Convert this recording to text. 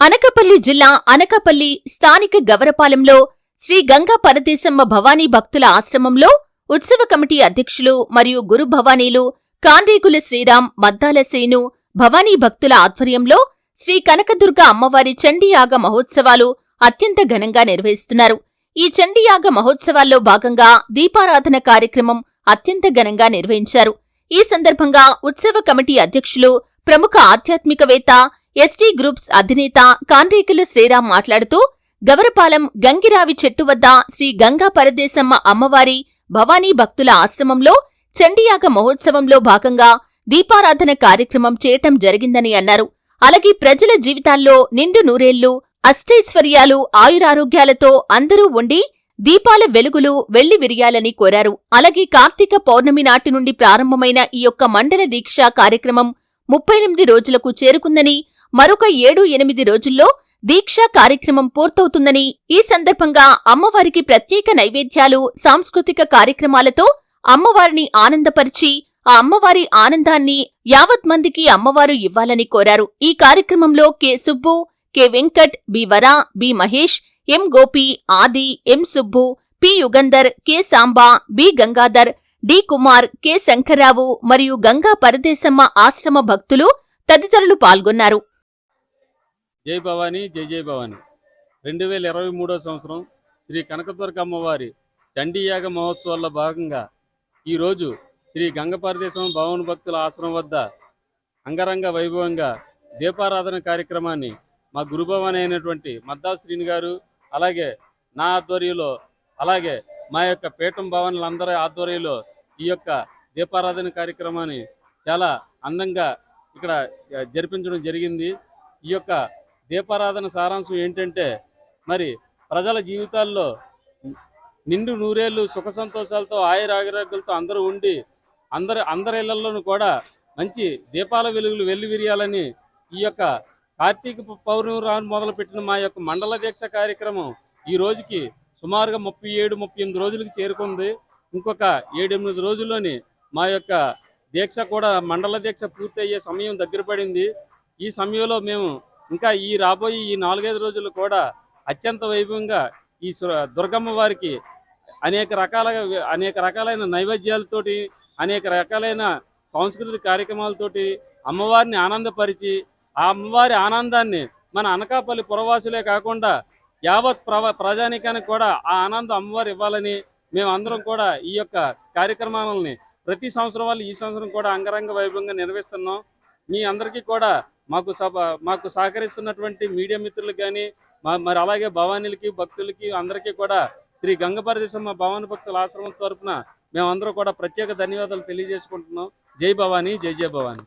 అనకపల్లి జిల్లా అనకాపల్లి స్థానిక గవరపాలెంలో శ్రీ గంగా పరదేశమ్మ భవానీ భక్తుల ఆశ్రమంలో ఉత్సవ కమిటీ అధ్యక్షులు మరియు గురు భవానీలు కాండ్రేగుల శ్రీరామ్ మద్దాల శ్రీను భవానీ భక్తుల ఆధ్వర్యంలో శ్రీ కనకదుర్గ అమ్మవారి చండీయాగ మహోత్సవాలు అత్యంత ఘనంగా నిర్వహిస్తున్నారు. ఈ చండీయాగ మహోత్సవాల్లో భాగంగా దీపారాధన కార్యక్రమం అత్యంత ఘనంగా నిర్వహించారు. ఈ సందర్భంగా ఉత్సవ కమిటీ అధ్యక్షులు ప్రముఖ ఆధ్యాత్మికవేత్త ఎస్టీ గ్రూప్స్ అధినేత కాండ్రేకుల శ్రీరామ్ మాట్లాడుతూ గవరపాలెం గంగిరావి చెట్టు వద్ద శ్రీ గంగా పరదేశమ్మ అమ్మవారి భవానీ భక్తుల ఆశ్రమంలో చండీయాగ మహోత్సవంలో భాగంగా దీపారాధన కార్యక్రమం చేయటం జరిగిందని అన్నారు. అలాగే ప్రజల జీవితాల్లో నిండు నూరేళ్ళు అష్టైశ్వర్యాలు ఆయురారోగ్యాలతో అందరూ ఉండి దీపాల వెలుగులు వెళ్ళి విరియాలని కోరారు. అలాగే కార్తీక పౌర్ణమి నాటి నుండి ప్రారంభమైన ఈ యొక్క మండల దీక్ష కార్యక్రమం ముప్పై ఎనిమిది రోజులకు చేరుకుందని మరొక ఏడు ఎనిమిది రోజుల్లో దీక్షా కార్యక్రమం పూర్తవుతుందని ఈ సందర్భంగా అమ్మవారికి ప్రత్యేక నైవేద్యాలు సాంస్కృతిక కార్యక్రమాలతో అమ్మవారిని ఆనందపరిచి ఆ అమ్మవారి ఆనందాన్ని యావత్ మందికి అమ్మవారు ఇవ్వాలని కోరారు. ఈ కార్యక్రమంలో K. Subbu K. Venkat B. Vara B. Mahesh M. Gopi Adi M. Subbu P. Yugandhar K. Samba B. Gangadhar D. Kumar K. Shankar Rao మరియు గంగా పరదేశమ్మ ఆశ్రమ భక్తులు తదితరులు పాల్గొన్నారు. జై భవానీ జై జై భవానీ. రెండు వేల ఇరవై మూడో సంవత్సరం శ్రీ కనకదుర్గ అమ్మవారి చండీయాగ మహోత్సవాల్లో భాగంగా ఈరోజు శ్రీ గంగపారదేశం భవన భక్తుల ఆశ్రమం వద్ద అంగరంగ వైభవంగా దీపారాధన కార్యక్రమాన్ని మా గురుభవాని అయినటువంటి మద్దా శ్రీని గారు అలాగే నా ఆధ్వర్యంలో అలాగే మా యొక్క పీఠం భవనులందరి ఆధ్వర్యంలో ఈ యొక్క దీపారాధన కార్యక్రమాన్ని చాలా అందంగా ఇక్కడ జరిపించడం జరిగింది. ఈ యొక్క దీపారాధన సారాంశం ఏంటంటే మరి ప్రజల జీవితాల్లో నిండు నూరేళ్ళు సుఖ సంతోషాలతో ఆయురారోగ్యాలతో అందరూ ఉండి అందరి అందరి ఇళ్ళలోనూ కూడా మంచి దీపాల వెలుగులు వెల్లి విరియాలని ఈ యొక్క కార్తీక పౌర్ణమి రాను మొదలుపెట్టిన మా యొక్క మండల దీక్ష కార్యక్రమం ఈ రోజుకి సుమారుగా ముప్పై ఏడు ముప్పై ఎనిమిది రోజులకి చేరుకుంది. ఇంకొక ఏడెనిమిది రోజుల్లోని మా యొక్క దీక్ష కూడా మండల దీక్ష పూర్తయ్యే సమయం దగ్గర పడింది. ఈ సమయంలో మేము ఇంకా ఈ రాబోయే ఈ నాలుగైదు రోజులు కూడా అత్యంత వైభవంగా ఈ సు- దుర్గమ్మ వారికి అనేక రకాలుగా అనేక రకాలైన నైవేద్యాలతోటి అనేక రకాలైన సాంస్కృతిక కార్యక్రమాలతోటి అమ్మవారిని ఆనందపరిచి ఆ అమ్మవారి ఆనందాన్ని మన అనకాపల్లి పురవాసులే కాకుండా యావత్ ప్రవ ప్రజానికానికి కూడా ఆ ఆనందం అమ్మవారు ఇవ్వాలని మేము అందరం కూడా ఈ యొక్క కార్యక్రమాలని ప్రతి సంవత్సరం వాళ్ళు ఈ సంవత్సరం కూడా అంగరంగ వైభవంగా నిర్వహిస్తున్నాం. మీ అందరికీ కూడా మాకు సభ మాకు సహకరిస్తున్నటువంటి మీడియా మిత్రులకు కానీ మరి అలాగే భవానీలకి భక్తులకి అందరికీ కూడా శ్రీ గంగపరదేశమ్మ భవాని భక్తుల ఆశ్రమం తరపున మేమందరూ కూడా ప్రత్యేక ధన్యవాదాలు తెలియజేసుకుంటున్నాం. జై భవానీ జై జయ భవానీ.